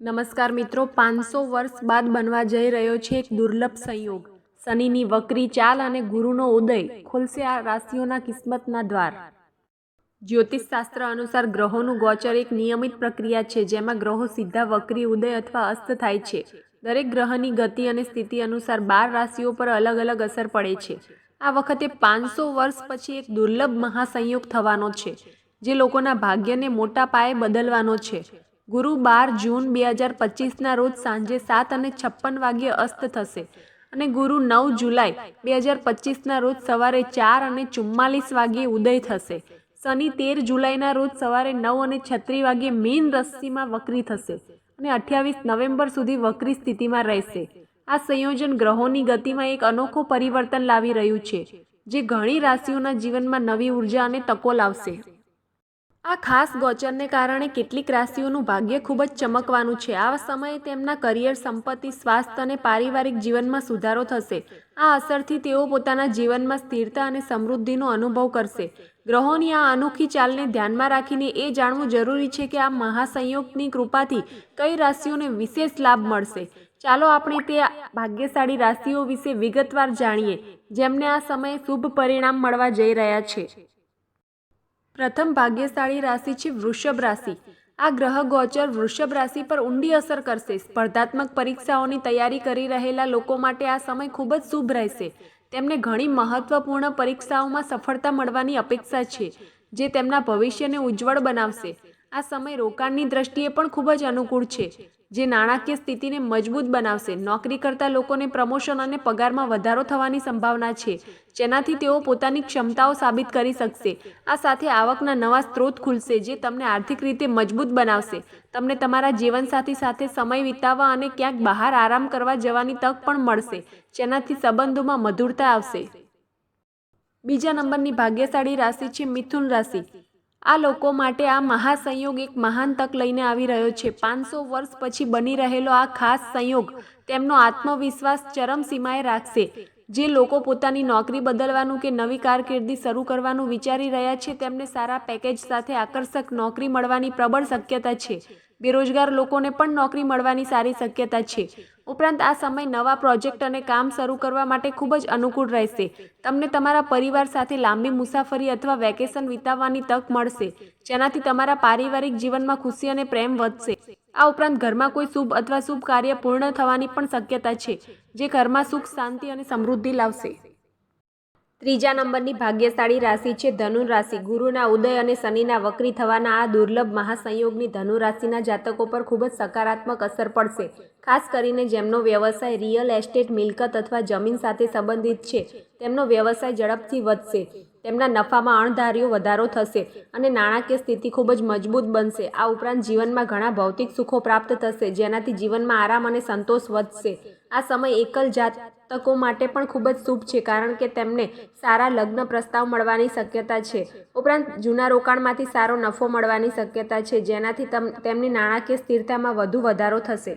નમસ્કાર મિત્રો, પાંચસો વર્ષ બાદ બનવા જઈ રહ્યો છે એક દુર્લભ સંયોગ. શનિની વક્રી ચાલ અને ગુરુનો ઉદય ખોલશે આ રાશિઓના કિસ્મતના દ્વાર. જ્યોતિષ શાસ્ત્ર અનુસાર ગ્રહોનું ગોચર એક નિયમિત પ્રક્રિયા છે, જેમાં ગ્રહો સીધા વક્રી, ઉદય અથવા અસ્ત થાય છે. દરેક ગ્રહની ગતિ અને સ્થિતિ અનુસાર બાર રાશિઓ પર અલગ અલગ અસર પડે છે. આ વખતે પાંચસો વર્ષ પછી એક દુર્લભ મહાસંયોગ થવાનો છે, જે લોકોના ભાગ્યને મોટા પાયે બદલવાનો છે. ગુરુ બાર જૂન બે હજાર પચીસના રોજ સાંજે સાત અને છપ્પન વાગ્યે અસ્ત થશે. અને ગુરુ નવ જુલાઈ બે હજાર પચીસના રોજ સવારે ચાર અને ચુમ્માલીસ વાગ્યે ઉદય થશે. શનિ તેર જુલાઈના રોજ સવારે નવ અને છત્રીસ વાગ્યે મીન રસ્સીમાં વક્રી થશે અને અઠ્યાવીસ નવેમ્બર સુધી વક્રી સ્થિતિમાં રહેશે. આ સંયોજન ગ્રહોની ગતિમાં એક અનોખો પરિવર્તન લાવી રહ્યું છે, જે ઘણી રાશિઓના જીવનમાં નવી ઊર્જા અને તકો લાવશે. આ ખાસ ગોચરને કારણે કેટલીક રાશિઓનું ભાગ્ય ખૂબ જ ચમકવાનું છે. આ સમયે તેમના કરિયર સંપત્તિ, સ્વાસ્થ્ય અને પારિવારિક જીવનમાં સુધારો થશે. આ અસરથી તેઓ પોતાના જીવનમાં સ્થિરતા અને સમૃદ્ધિનો અનુભવ કરશે. ગ્રહોની આ અનોખી ચાલને ધ્યાનમાં રાખીને એ જાણવું જરૂરી છે કે આ મહાસંયોગની કૃપાથી કઈ રાશિઓને વિશેષ લાભ મળશે. ચાલો આપણે તે ભાગ્યશાળી રાશિઓ વિશે વિગતવાર જાણીએ, જેમને આ સમયે શુભ પરિણામ મળવા જઈ રહ્યા છે. પ્રથમ ભાગ્યશાળી રાશિ છે વૃષભ રાશિ. આ ગ્રહ ગોચર વૃષભ રાશિ પર ઊંડી અસર કરશે. સ્પર્ધાત્મક પરીક્ષાઓની તૈયારી કરી રહેલા લોકો માટે આ સમય ખૂબ જ શુભ રહેશે. તેમને ઘણી મહત્વપૂર્ણ પરીક્ષાઓમાં સફળતા મળવાની અપેક્ષા છે, જે તેમના ભવિષ્યને ઉજ્જવળ બનાવશે. આ સમય રોકાણની દ્રષ્ટિએ પણ ખૂબ જ અનુકૂળ છે. જે નાણાકીય સ્થિતિને મજબૂત બનાવશે. નોકરી કરતા લોકોને પ્રમોશન અને પગારમાં વધારો થવાની સંભાવના છે. જેનાથી તેઓ પોતાની ક્ષમતાઓ સાબિત કરી શકશે. આ સાથે આવકના નવા સ્ત્રોત ખુલશે જે તમને આર્થિક રીતે મજબૂત બનાવશે. તમને તમારા જીવનસાથી સાથે સમય વિતાવવા અને ક્યાંક બહાર આરામ કરવા જવાની તક પણ મળશે, જેનાથી સંબંધોમાં મધુરતા આવશે. બીજા નંબરની ભાગ્યશાળી રાશિ છે મિથુન રાશિ. આ લોકો માટે આ મહાસંયોગ એક મહાન તક લઈને આવી રહ્યો છે. પાંચસો વર્ષ પછી બની રહેલો આ ખાસ સંયોગ તેમનો આત્મવિશ્વાસ ચરમસીમાએ રાખશે. જે લોકો પોતાની નોકરી બદલવાનું કે નવી કારકિર્દી શરૂ કરવાનું વિચારી રહ્યા છે, તેમને સારા પેકેજ સાથે આકર્ષક નોકરી મળવાની પ્રબળ શક્યતા છે. બેરોજગાર લોકોને પણ નોકરી મળવાની સારી શક્યતા છે. ઉપરાંત આ સમય નવા પ્રોજેક્ટ અને કામ શરૂ કરવા માટે ખૂબ જ અનુકૂળ રહેશે. તમને તમારા પરિવાર સાથે લાંબી મુસાફરી અથવા વેકેશન વિતાવવાની તક મળશે, જેનાથી તમારા પારિવારિક જીવનમાં ખુશી અને પ્રેમ વધશે. આ ઉપરાંત ઘરમાં કોઈ શુભ અથવા શુભ કાર્ય પૂર્ણ થવાની પણ શક્યતા છે, જે ઘરમાં સુખ, શાંતિ અને સમૃદ્ધિ લાવશે. ત્રીજા નંબરની ભાગ્યશાળી રાશિ છે ધનુ રાશિ. ગુરુના ઉદય અને શનિના વક્રી થવાના આ દુર્લભ મહાસંયોગની ધનુ રાશિના જાતકો પર ખૂબ જ સકારાત્મક અસર પડશે. ખાસ કરીને જેમનો વ્યવસાય રિયલ એસ્ટેટ, મિલકત અથવા જમીન સાથે સંબંધિત છે, તેમનો વ્યવસાય ઝડપથી વધશે. તેમના નફામાં અણધાર્યો વધારો થશે અને નાણાકીય સ્થિતિ ખૂબ જ મજબૂત બનશે. આ ઉપરાંત જીવનમાં ઘણા ભૌતિક સુખો પ્રાપ્ત થશે, જેનાથી જીવનમાં આરામ અને સંતોષ વધશે. આ સમય એકલ જાતકો માટે પણ ખૂબ જ શુભ છે, કારણ કે તેમને સારા લગ્ન પ્રસ્તાવ મળવાની શક્યતા છે. ઉપરાંત, જૂના રોકાણમાંથી સારો નફો મળવાની શક્યતા છે, જેનાથી તમ, તેમની નાણાકીય સ્થિરતામાં વધુ વધારો થશે.